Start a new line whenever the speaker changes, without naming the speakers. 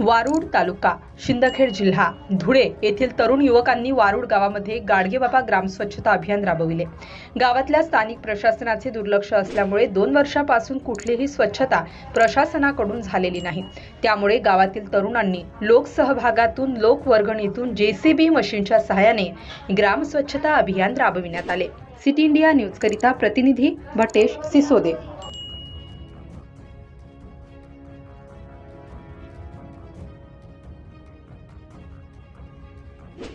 वारूड तालुका शिंदखेड जिल्हा धुळे येथील तरुण युवकांनी वारूड गावामध्ये गाडगेबाबा ग्राम स्वच्छता अभियान राबविले. गावातल्या स्थानिक प्रशासनाचे दुर्लक्ष असल्यामुळे दोन वर्षापासून कुठलीही स्वच्छता प्रशासनाकडून झालेली नाही. त्यामुळे गावातील तरुणांनी लोकसहभागातून लोकवर्गणीतून जेसीबी मशीनच्या सहाय्याने ग्राम स्वच्छता अभियान राबविण्यात आले. सिटी इंडिया न्यूजकरिता प्रतिनिधी भटेश सिसोदे. you